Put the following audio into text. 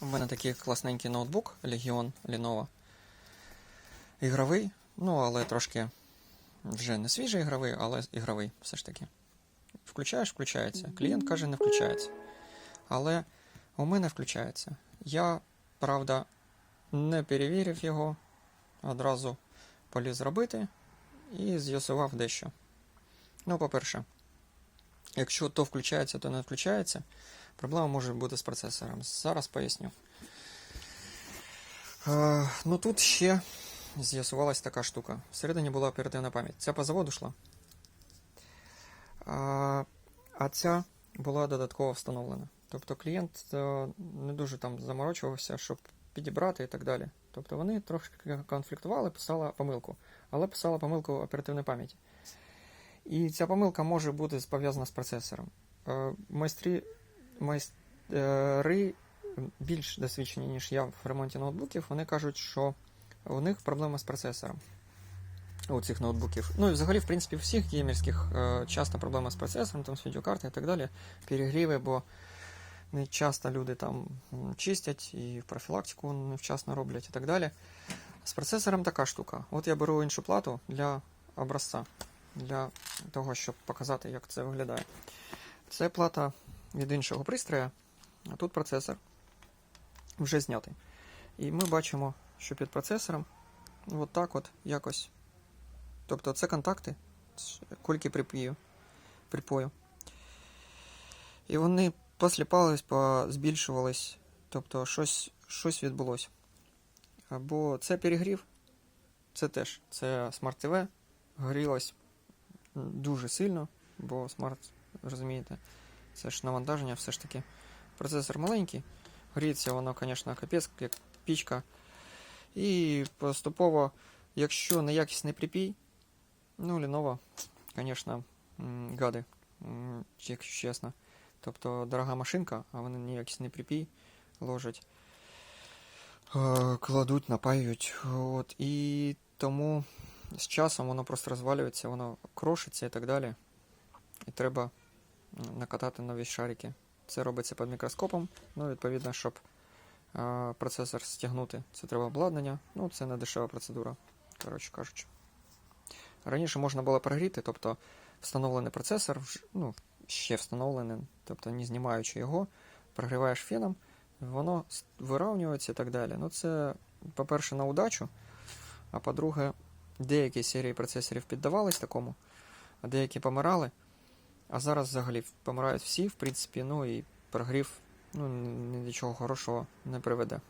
У мене такий класненький ноутбук Legion Lenovo. Ігровий, ну але трошки вже не свіжий ігровий, але ігровий все ж таки. Включаєш, включається. Клієнт каже, не включається. Але у мене включається. Я, правда, не перевірив його, одразу поліз робити і з'ясував дещо. Ну, по-перше, якщо то включається, то не включається, проблема може бути з процесором. Зараз поясню. Е, ну тут ще з'ясувалась така штука. Всередині була оперативна пам'ять. Ця по заводу йшла. А, а ця була додатково встановлена. Тобто клієнт е, не дуже там заморочувався, щоб підібрати і так далі. Тобто вони трошки конфліктували, писала помилку, але писала помилку оперативної пам'яті. І ця помилка може бути пов'язана з процесором. Е, Майстрі, майстри більш досвідчені, ніж я в ремонті ноутбуків, вони кажуть, що у них проблема з процесором. У цих ноутбуків. Ну і взагалі, в принципі, у всіх геймерських е, часто проблема з процесором, там з відеокарти і так далі, перегріви, бо не часто люди там чистять і профілактику невчасно роблять і так далі. З процесором така штука. От я беру іншу плату для образця, для того, щоб показати, як це виглядає. Це плата від іншого пристрою, а тут процесор вже знятий. І ми бачимо, що під процесором от так от якось. Тобто це контакти кульки припою, припою. І вони посліпались, збільшувались, тобто щось, щось відбулося. Або це перегрів, це теж це смарт ТВ горілось дуже сильно, бо смарт, розумієте, це ж навантаження все ж таки. Процесор маленький, гріється воно, звісно, капець, як пічка. І поступово, якщо неякісний припій, ну, Lenovo, звісно, гади, якщо чесно. Тобто дорога машинка, а вони неякісний припій ложать, кладуть, напаюють. От, і тому з часом воно просто розвалюється, воно крошиться і так далі. І треба накатати нові шарики. Це робиться під мікроскопом. Ну, відповідно, щоб е, процесор стягнути, це треба обладнання. Ну, це не дешева процедура, коротше кажучи. Раніше можна було прогріти, тобто встановлений процесор, ну, ще встановлений, тобто не знімаючи його, прогріваєш феном, воно вирівнюється і так далі. Ну, це, по-перше, на удачу, а по-друге, деякі серії процесорів піддавались такому, а деякі помирали. А зараз взагалі помирають всі, в принципі, ну і прогрів ну, нічого хорошого не приведе.